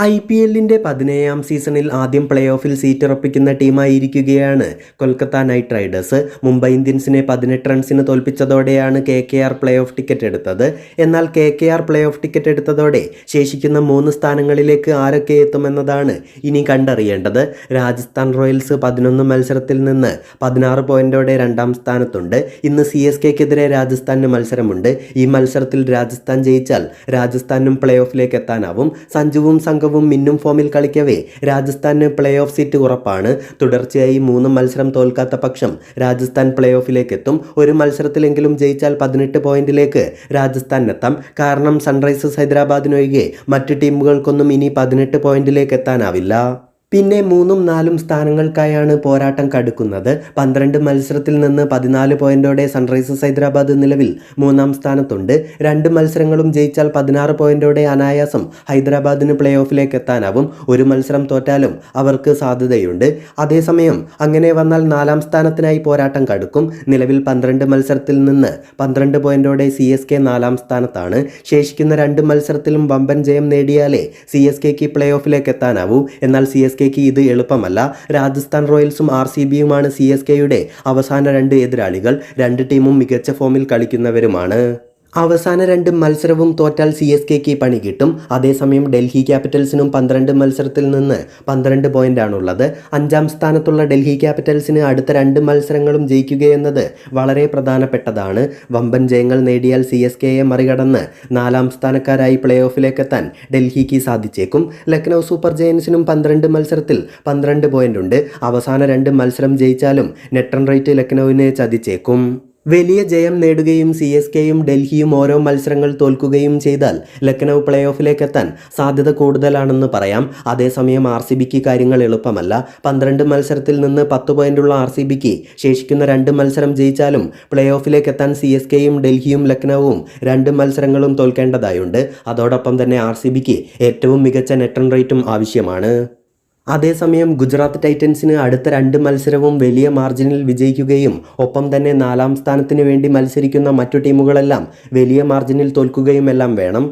I P എല്ലിന്റെ പതിനേഴാം സീസണിൽ ആദ്യം പ്ലേ ഓഫിൽ സീറ്റ് ഉറപ്പിക്കുന്ന ടീമായിരിക്കുകയാണ് കൊൽക്കത്ത നൈറ്റ് റൈഡേഴ്സ്. മുംബൈ ഇന്ത്യൻസിനെ പതിനെട്ട് റൺസിന് തോൽപ്പിച്ചതോടെയാണ് K K R playoff ticket എടുത്തത്. എന്നാൽ K K R playoff ticket എടുത്തതോടെ ശേഷിക്കുന്ന മൂന്ന് സ്ഥാനങ്ങളിലേക്ക് ആരൊക്കെ എത്തുമെന്നതാണ് ഇനി കണ്ടറിയേണ്ടത്. രാജസ്ഥാൻ റോയൽസ് പതിനൊന്ന് മത്സരത്തിൽ നിന്ന് പതിനാറ് പോയിന്റോടെ രണ്ടാം സ്ഥാനത്തുണ്ട്. ഇന്ന് സി എസ് കെക്കെതിരെ രാജസ്ഥാന് മത്സരമുണ്ട്. ഈ മത്സരത്തിൽ രാജസ്ഥാൻ ജയിച്ചാൽ രാജസ്ഥാനും പ്ലേ ഓഫിലേക്ക് എത്താനാവും. സഞ്ജുവും സംഘവും മിന്നും ഫോമിൽ കളിക്കവേ. രാജസ്ഥാന് പ്ലേ ഓഫ് സീറ്റ് ഉറപ്പാണ്. തുടർച്ചയായി മൂന്ന് മത്സരം തോൽക്കാത്ത പക്ഷം രാജസ്ഥാൻ പ്ലേ ഓഫിലേക്ക് എത്തും ഒരു മത്സരത്തിലെങ്കിലും ജയിച്ചാൽ പതിനെട്ട് പോയിന്റിലേക്ക് രാജസ്ഥാൻ എത്താം കാരണം സൺറൈസേഴ്സ് ഹൈദരാബാദിനൊഴികെ മറ്റ് ടീമുകൾക്കൊന്നും ഇനി പതിനെട്ട് പോയിന്റിലേക്ക് എത്താനാവില്ല. പിന്നെ മൂന്നും നാലും സ്ഥാനങ്ങൾക്കായാണ് പോരാട്ടം കടുക്കുന്നത്. പന്ത്രണ്ട് മത്സരത്തിൽ നിന്ന് പതിനാല് പോയിന്റോടെ സൺറൈസേഴ്സ് ഹൈദരാബാദ് നിലവിൽ മൂന്നാം സ്ഥാനത്തുണ്ട്. രണ്ട് മത്സരങ്ങളും ജയിച്ചാൽ പതിനാറ് പോയിന്റോടെ അനായാസം ഹൈദരാബാദിന് പ്ലേ ഓഫിലേക്ക് എത്താനാവും. ഒരു മത്സരം തോറ്റാലും അവർക്ക് സാധ്യതയുണ്ട്. അതേസമയം അങ്ങനെ വന്നാൽ നാലാം സ്ഥാനത്തിനായി പോരാട്ടം കടുക്കും. നിലവിൽ പന്ത്രണ്ട് മത്സരത്തിൽ നിന്ന് പന്ത്രണ്ട് പോയിന്റോടെ സി എസ് കെ നാലാം സ്ഥാനത്താണ്. ശേഷിക്കുന്ന രണ്ട് മത്സരത്തിലും വമ്പൻ ജയം നേടിയാലേ സി എസ് കെക്ക് പ്ലേ ഓഫിലേക്ക് എത്താനാവൂ. എന്നാൽ സി എസ് കെക്ക് ഇത് എളുപ്പമല്ല. രാജസ്ഥാൻ റോയൽസും ആർ സി ബിയുമാണ് സി എസ് കെയുടെ അവസാന രണ്ട് എതിരാളികൾ. രണ്ട് ടീമും മികച്ച ഫോമിൽ കളിക്കുന്നവരുമാണ്. അവസാന രണ്ട് മത്സരവും തോറ്റാൽ സി എസ് കെക്ക് പണി കിട്ടും. അതേസമയം ഡൽഹി ക്യാപിറ്റൽസിനും പന്ത്രണ്ട് മത്സരത്തിൽ നിന്ന് പന്ത്രണ്ട് പോയിന്റാണുള്ളത്. അഞ്ചാം സ്ഥാനത്തുള്ള ഡൽഹി ക്യാപിറ്റൽസിന് അടുത്ത രണ്ട് മത്സരങ്ങളും ജയിക്കുകയെന്നത് വളരെ പ്രധാനപ്പെട്ടതാണ്. വമ്പൻ ജയങ്ങൾ നേടിയാൽ സി എസ് കെയെ മറികടന്ന് നാലാം സ്ഥാനക്കാരായി പ്ലേ ഓഫിലേക്ക് എത്താൻ ഡൽഹിക്ക് സാധിച്ചേക്കും. ലക്നൗ സൂപ്പർ ജയൻസിനും പന്ത്രണ്ട് മത്സരത്തിൽ പന്ത്രണ്ട് ഉണ്ട് അവസാന രണ്ട് മത്സരം ജയിച്ചാലും നെറ്റ് റൺ റേറ്റ് ലക്നൌവിനെ ചതിച്ചേക്കും. വലിയ ജയം നേടുകയും സി എസ് കെയും ഡൽഹിയും ഓരോ മത്സരങ്ങൾ തോൽക്കുകയും ചെയ്താൽ ലക്നൗ പ്ലേ ഓഫിലേക്ക് എത്താൻ സാധ്യത കൂടുതലാണെന്ന് പറയാം. അതേസമയം ആർ സി ബിക്ക് കാര്യങ്ങൾ എളുപ്പമല്ല. പന്ത്രണ്ട് മത്സരത്തിൽ നിന്ന് പത്ത് പോയിന്റുള്ള ആർ സി ബിക്ക് ശേഷിക്കുന്ന രണ്ട് മത്സരം ജയിച്ചാലും പ്ലേ ഓഫിലേക്ക് എത്താൻ സി എസ് കെയും ഡൽഹിയും ലക്നൌവും രണ്ട് മത്സരങ്ങളും തോൽക്കേണ്ടതായുണ്ട്. അതോടൊപ്പം തന്നെ ആർ സി ബിക്ക് ഏറ്റവും മികച്ച നെറ്റ് റേറ്റും ആവശ്യമാണ്. അതേസമയം ഗുജറാത്ത് ടൈറ്റൻസിന് അടുത്ത രണ്ട് മത്സരവും വലിയ മാർജിനിൽ വിജയിക്കുകയും ഒപ്പം തന്നെ നാലാം സ്ഥാനത്തിന് വേണ്ടി മത്സരിക്കുന്ന മറ്റു ടീമുകളെല്ലാം വലിയ മാർജിനിൽ തോൽക്കുകയുമെല്ലാം വേണം.